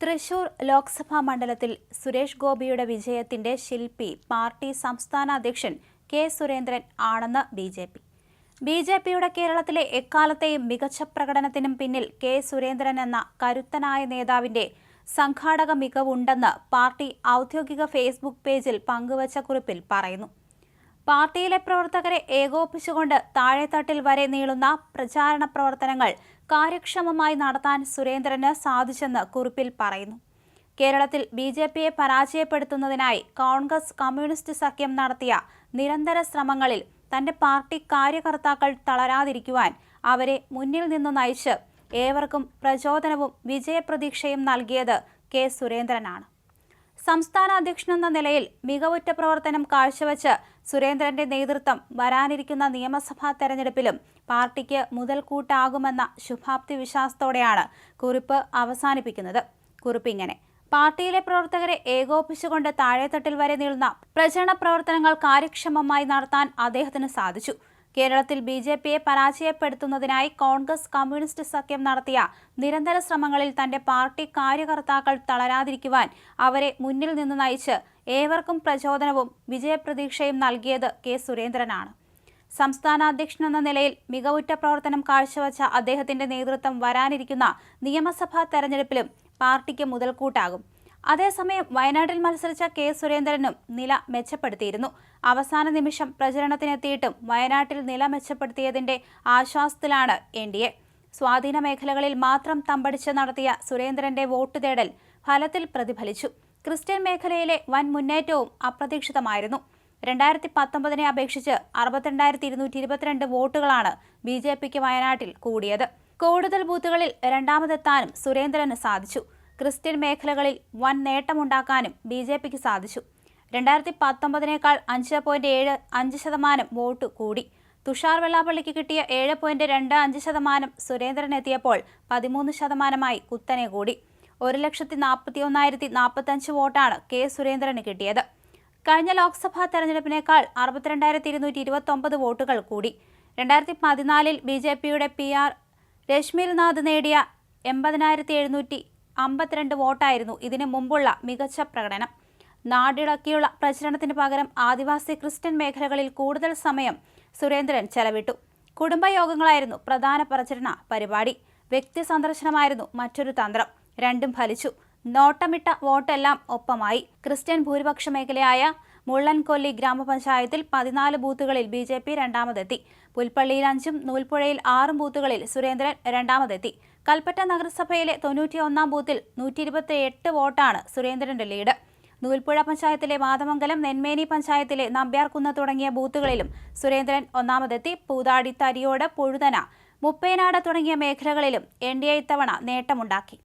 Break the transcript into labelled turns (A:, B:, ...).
A: തൃശൂർ ലോക്സഭാ മണ്ഡലത്തിൽ സുരേഷ് ഗോപിയുടെ വിജയത്തിന്റെ ശില്പി പാർട്ടി സംസ്ഥാന അധ്യക്ഷൻ കെ സുരേന്ദ്രൻ ആണെന്ന് B J P. B J പിയുടെ കേരളത്തിലെ എക്കാലത്തെയും മികച്ച പ്രകടനത്തിനും പിന്നിൽ കെ സുരേന്ദ്രൻ എന്ന കരുത്തനായ നേതാവിന്റെ സംഘാടക മികവുണ്ടെന്ന് പാർട്ടി ഔദ്യോഗിക ഫേസ്ബുക്ക് പേജിൽ പങ്കുവച്ച കുറിപ്പിൽ പറയുന്നു. പാർട്ടിയിലെ പ്രവർത്തകരെ ഏകോപിച്ചുകൊണ്ട് താഴെത്തട്ടിൽ വരെ നീളുന്ന പ്രചാരണ പ്രവർത്തനങ്ങൾ കാര്യക്ഷമമായി നടത്താൻ സുരേന്ദ്രന് സാധിച്ചെന്ന് കുറിപ്പിൽ പറയുന്നു. കേരളത്തിൽ ബി ജെ പിയെ പരാജയപ്പെടുത്തുന്നതിനായി കോൺഗ്രസ് കമ്മ്യൂണിസ്റ്റ് സഖ്യം നടത്തിയ നിരന്തര ശ്രമങ്ങളിൽ തന്റെ പാർട്ടി കാര്യകർത്താക്കൾ തളരാതിരിക്കുവാൻ അവരെ മുന്നിൽ നിന്ന് നയിച്ച് ഏവർക്കും പ്രചോദനവും വിജയപ്രതീക്ഷയും നൽകിയത് കെ സുരേന്ദ്രനാണ്. സംസ്ഥാന അധ്യക്ഷനെന്ന നിലയിൽ മികവുറ്റ പ്രവർത്തനം കാഴ്ചവെച്ച് സുരേന്ദ്രന്റെ നേതൃത്വം വരാനിരിക്കുന്ന നിയമസഭാ തെരഞ്ഞെടുപ്പിലും പാർട്ടിക്ക് മുതൽക്കൂട്ടാകുമെന്ന ശുഭാപ്തി വിശ്വാസത്തോടെയാണ് കുറിപ്പ് അവസാനിപ്പിക്കുന്നത്. കുറിപ്പിങ്ങനെ പാർട്ടിയിലെ പ്രവർത്തകരെ ഏകോപിച്ചുകൊണ്ട് താഴെത്തട്ടിൽ വരെ നീളുന്ന പ്രചരണ പ്രവർത്തനങ്ങൾ കാര്യക്ഷമമായി നടത്താൻ അദ്ദേഹത്തിന് സാധിച്ചു. കേരളത്തിൽ ബി ജെ പിയെ പരാജയപ്പെടുത്തുന്നതിനായി കോൺഗ്രസ് കമ്മ്യൂണിസ്റ്റ് സഖ്യം നടത്തിയ നിരന്തര ശ്രമങ്ങളിൽ തന്റെ പാർട്ടി കാര്യകർത്താക്കൾ തളരാതിരിക്കുവാൻ അവരെ മുന്നിൽ നിന്ന് നയിച്ച് ഏവർക്കും പ്രചോദനവും വിജയപ്രതീക്ഷയും നൽകിയത് കെ സുരേന്ദ്രനാണ്. സംസ്ഥാന അധ്യക്ഷൻ എന്ന നിലയിൽ മികവുറ്റ പ്രവർത്തനം കാഴ്ചവച്ച അദ്ദേഹത്തിന്റെ നേതൃത്വം വരാനിരിക്കുന്ന നിയമസഭാ തെരഞ്ഞെടുപ്പിലും പാർട്ടിക്ക് മുതൽക്കൂട്ടാകും. അതേസമയം വയനാട്ടിൽ മത്സരിച്ച കെ സുരേന്ദ്രനും നില മെച്ചപ്പെടുത്തിയിരുന്നു. അവസാന നിമിഷം പ്രചരണത്തിനെത്തിയിട്ടും വയനാട്ടിൽ നില മെച്ചപ്പെടുത്തിയതിന്റെ ആശ്വാസത്തിലാണ് എൻ ഡി എ. സ്വാധീന മേഖലകളിൽ മാത്രം തമ്പടിച്ച് നടത്തിയ സുരേന്ദ്രന്റെ വോട്ട് തേടൽ ഫലത്തിൽ പ്രതിഫലിച്ചു. ക്രിസ്ത്യൻ മേഖലയിലെ വൻ മുന്നേറ്റവും അപ്രതീക്ഷിതമായിരുന്നു. രണ്ടായിരത്തി പത്തൊമ്പതിനെ അപേക്ഷിച്ച് അറുപത്തിരണ്ടായിരത്തി ഇരുന്നൂറ്റി ഇരുപത്തിരണ്ട് വോട്ടുകളാണ് ബി ജെ പിക്ക് വയനാട്ടിൽ കൂടിയത്. കൂടുതൽ ബൂത്തുകളിൽ രണ്ടാമതെത്താനും സുരേന്ദ്രന് സാധിച്ചു. ക്രിസ്ത്യൻ മേഖലകളിൽ വൻ നേട്ടമുണ്ടാക്കാനും ബി ജെ പിക്ക് സാധിച്ചു. രണ്ടായിരത്തി പത്തൊമ്പതിനേക്കാൾ അഞ്ച് പോയിന്റ് ഏഴ് അഞ്ച് ശതമാനം വോട്ട് കൂടി. തുഷാർ വെള്ളാപ്പള്ളിക്ക് കിട്ടിയ ഏഴ് പോയിന്റ് രണ്ട് അഞ്ച് ശതമാനം സുരേന്ദ്രൻ എത്തിയപ്പോൾ പതിമൂന്ന് ശതമാനമായി കുത്തനെ കൂടി. ഒരു ലക്ഷത്തി നാൽപ്പത്തി ഒന്നായിരത്തി നാൽപ്പത്തഞ്ച് വോട്ടാണ് കെ സുരേന്ദ്രന് കിട്ടിയത്. കഴിഞ്ഞ ലോക്സഭാ തെരഞ്ഞെടുപ്പിനേക്കാൾ അറുപത്തിരണ്ടായിരത്തി ഇരുന്നൂറ്റി ഇരുപത്തൊമ്പത് വോട്ടുകൾ കൂടി. രണ്ടായിരത്തി പതിനാലിൽ ബി ജെ പിയുടെ പി ആർ രശ്മിൽനാഥ് നേടിയ എൺപതിനായിരത്തി എഴുന്നൂറ്റി അമ്പത്തിരണ്ട് വോട്ടായിരുന്നു ഇതിനു മുമ്പുള്ള മികച്ച പ്രകടനം. നാടിളക്കിയുള്ള പ്രചരണത്തിന് പകരം ആദിവാസി ക്രിസ്ത്യൻ മേഖലകളിൽ കൂടുതൽ സമയം സുരേന്ദ്രൻ ചെലവിട്ടു. കുടുംബയോഗങ്ങളായിരുന്നു പ്രധാന പ്രചരണ പരിപാടി. വ്യക്തി സന്ദർശനമായിരുന്നു മറ്റൊരു തന്ത്രം. രണ്ടും ഫലിച്ചു. നോട്ടമിട്ട വോട്ടെല്ലാം ഒപ്പമായി. ക്രിസ്ത്യൻ ഭൂരിപക്ഷ മേഖലയായ മുള്ളൻകൊല്ലി ഗ്രാമപഞ്ചായത്തിൽ പതിനാല് ബൂത്തുകളിൽ ബി ജെ പി രണ്ടാമതെത്തി. പുൽപ്പള്ളിയിൽ അഞ്ചും നൂൽപ്പുഴയിൽ ആറും ബൂത്തുകളിൽ സുരേന്ദ്രൻ രണ്ടാമതെത്തി. കൽപ്പറ്റ നഗരസഭയിലെ തൊണ്ണൂറ്റിയൊന്നാം ബൂത്തിൽ നൂറ്റി ഇരുപത്തി എട്ട് വോട്ടാണ് സുരേന്ദ്രന്റെ ലീഡ്. നൂൽപ്പുഴ പഞ്ചായത്തിലെ മാതമംഗലം നെന്മേനി പഞ്ചായത്തിലെ നമ്പ്യാർകുന്ന് തുടങ്ങിയ ബൂത്തുകളിലും സുരേന്ദ്രൻ ഒന്നാമതെത്തി. പൂതാടി തരിയോട് പുഴുതന മുപ്പേനാട് തുടങ്ങിയ മേഖലകളിലും എൻ ഡി എ ഇത്തവണ നേട്ടമുണ്ടാക്കി.